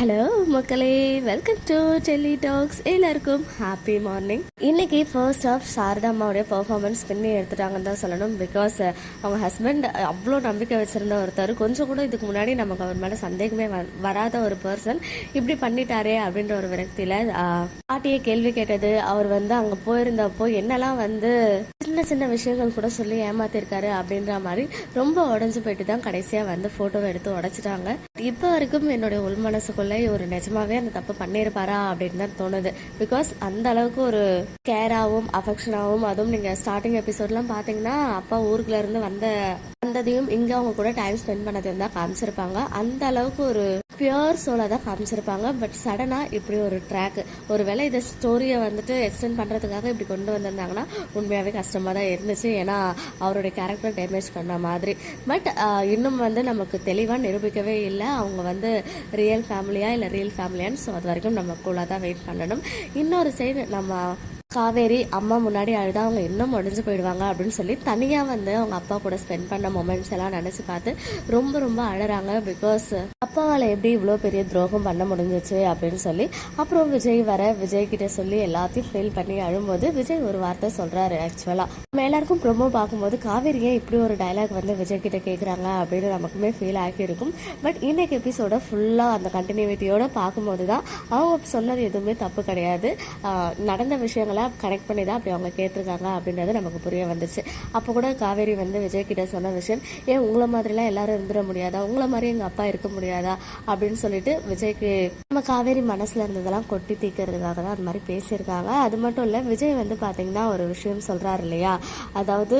Hello மக்களே. Welcome to Delhi talks எல்லாருக்கும் happy morning இன்னைக்கு ஃபர்ஸ்ட் ஆஃப் சாரதா அம்மாவுடைய பெர்ஃபார்மன்ஸ் பின்னி எடுத்துட்டாங்கன்னு தான் சொல்லணும். பிகாஸ் அவங்க ஹஸ்பண்ட் அவ்வளோ நம்பிக்கை வச்சிருந்த ஒருத்தர். கொஞ்சம் கூட இதுக்கு முன்னாடி நமக்கு அவர் மேலே சந்தேகமே வ- வராத ஒரு பர்சன் இப்படி பண்ணிட்டாரே அப்படின்ற ஒரு விரக்தியில் பாட்டியை கேள்வி கேட்டது. அவர் வந்து அங்கே போயிருந்தப்போ என்னெல்லாம் வந்து சின்ன சின்ன விஷயங்கள் கூட சொல்லி ஏமாத்திருக்காரு அப்படின்ற மாதிரி ரொம்ப உடஞ்சு போயிட்டு தான் கடைசியாக வந்து ஃபோட்டோவை எடுத்து உடைச்சிட்டாங்க. இப்போ வரைக்கும் என்னுடைய உள் மனசுக்குள்ளே ஒரு நிஜமாவே அந்த தப்பு பண்ணியிருப்பாரா அப்படின்னு தான் தோணுது. பிகாஸ் அந்த அளவுக்கு ஒரு கேராகவும் அஃபெக்ஷனாகவும் அதுவும் நீங்கள் ஸ்டார்டிங் எபிசோட்லாம் பார்த்தீங்கன்னா அப்பா ஊருக்குள்ள இருந்து வந்த வந்ததையும் இங்கே அவங்க கூட டைம் ஸ்பெண்ட் பண்ணதையும் தான் காமிச்சிருப்பாங்க. அந்த அளவுக்கு ஒரு பியூர் சோலாக தான் காமிச்சிருப்பாங்க. பட் சடனாக இப்படி ஒரு ட்ராக் ஒருவேளை இந்த ஸ்டோரியை வந்துட்டு எக்ஸ்டெண்ட் பண்ணுறதுக்காக இப்படி கொண்டு வந்திருந்தாங்கன்னா உண்மையாகவே கஷ்டமாக தான் இருந்துச்சு. ஏன்னா அவருடைய கேரக்டர் டேமேஜ் பண்ண மாதிரி. பட் இன்னும் வந்து நமக்கு தெளிவாக நிரூபிக்கவே இல்லை. அவங்க வந்து ரியல் ஃபேமிலியா இல்லை ரியல் ஃபேமிலியான்னு ஸோ அது வரைக்கும் நம்ம கூலாக தான் வெயிட் பண்ணணும். இன்னொரு சைடு நம்ம காவேரி அம்மா முன்னாடி அழுதா அவங்க இன்னும் முடிஞ்சு போயிடுவாங்க அப்படின்னு சொல்லி தனியாக வந்து அவங்க அப்பா கூட ஸ்பெண்ட் பண்ண மொமெண்ட்ஸ் எல்லாம் நினச்சி பார்த்து ரொம்ப ரொம்ப அழறாங்க பிகாஸ் அப்பாவால் எப்படி இவ்வளோ பெரிய துரோகம் பண்ண முடிஞ்சிச்சு அப்படின்னு சொல்லி அப்புறம் விஜய் வர விஜய் கிட்ட சொல்லி எல்லாத்தையும் ஃபீல் பண்ணி அழும்போது விஜய் ஒரு வார்த்தை சொல்கிறாரு ஆக்சுவலாக நம்ம எல்லாருக்கும் ப்ரொமோ பார்க்கும்போது காவேரி ஏன் இப்படி ஒரு டயலாக் வந்து விஜய் கிட்ட கேட்குறாங்க அப்படின்னு நமக்குமே ஃபீல் ஆகியிருக்கும். பட் இன்னைக்கு எபிசோட ஃபுல்லாக அந்த கண்டினியூட்டியோட பார்க்கும்போது தான் அவங்க சொன்னது எதுவுமே தப்பு கிடையாது. நடந்த விஷயங்களை கனெக்ட் பண்ணி தான் அப்படி அவங்க கேட்டிருக்காங்க அப்படின்றது நமக்கு புரிய வந்துச்சு. அப்போ கூட காவேரி வந்து விஜய் கிட்ட சொன்ன விஷயம் ஏன் உங்களை மாதிரிலாம் எல்லாரும் இருந்துட முடியாதா? உங்களை மாதிரி எங்கள் அப்பா இருக்க முடியாதா? அப்படின்னு சொல்லிட்டு விஜய்க்கு நம்ம காவேரி மனசில் இருந்ததெல்லாம் கொட்டி தீக்கிறதுக்காக தான் அது மாதிரி பேசியிருக்காங்க. அது மட்டும் இல்லை விஜய் வந்து பார்த்தீங்கன்னா ஒரு விஷயம் சொல்கிறாரு இல்லையா? அதாவது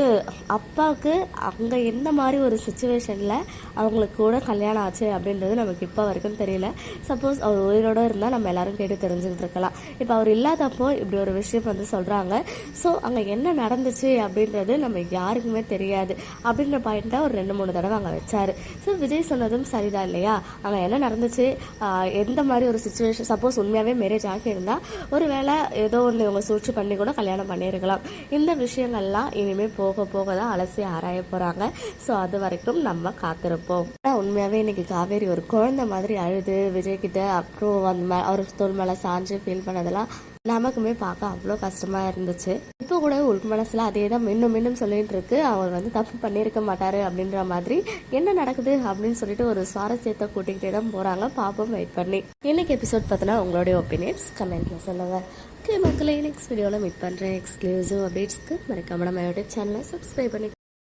அப்பாவுக்கு அங்கே எந்த மாதிரி ஒரு சுச்சுவேஷனில் அவங்களுக்கு கூட கல்யாணம் ஆச்சு அப்படின்றது நமக்கு இப்போ வரைக்கும் தெரியல. சப்போஸ் அவர் உயிரோட இருந்தால் நம்ம எல்லாரும் கேட்டு தெரிஞ்சுக்கிட்டு இருக்கலாம். இப்போ அவர் இல்லாதப்போ இப்படி ஒரு விஷயம் வந்து சொல்கிறாங்க ஸோ அங்கே என்ன நடந்துச்சு அப்படின்றது நம்ம யாருக்குமே தெரியாது. அப்படின்ற பாயிண்ட்டை ஒரு ரெண்டு மூணு தடவை அங்கே வச்சார். ஸோ விஜய் சொன்னதும் சரிதான் இல்லையா? அங்கே என்ன நடந்துச்சு? எந்த மாதிரி ஒரு சுச்சுவேஷன் சப்போஸ் உண்மையாகவே மேரேஜ் ஆகியிருந்தால் ஒரு வேளை ஏதோ ஒன்று இவங்க சூழ்ச்சி பண்ணி கூட கல்யாணம் பண்ணியிருக்கலாம். இந்த விஷயங்கள்லாம் இனிமேல் போக போக தான் அலசி ஆராய போகிறாங்க ஸோ அது வரைக்கும் நம்ம காத்திருப்போம். உண்மையாகவே இன்றைக்கி காவேரி ஒரு குழந்த மாதிரி அழுது விஜய்கிட்ட அப்புறம் அந்த மே அவர் தோல் மேலே சாஞ்சு ஃபீல் பண்ணதெல்லாம் நமக்குமே பார்க்க அவ்வளோ கஷ்டமாக இருந்துச்சு. இப்போ கூட உள் மனசில் அதே தான் மீண்டும் மீண்டும் சொல்லிட்டு இருக்கு. அவர் வந்து தப்பு பண்ணியிருக்க மாட்டார் அப்படின்ற மாதிரி என்ன நடக்குது அப்படின்னு சொல்லிட்டு ஒரு சுவாரஸ்யத்தை கூட்டிகிட்டே தான் போகிறாங்க பாப்போம் வெயிட் பண்ணி. இன்னைக்கு எபிசோட் பார்த்தினா உங்களுடைய ஒப்பீனியன்ஸ் கமெண்ட்ல சொல்லுங்கள் ஓகே மக்களை நெக்ஸ்ட் வீடியோவில் மீட் பண்ணுறேன் எக்ஸ்க்ளூசிவ் அப்டேட்ஸ்க்கு மறக்காம நம்ம யூடியூப் சேனலை சப்ஸ்கிரைப் பண்ணி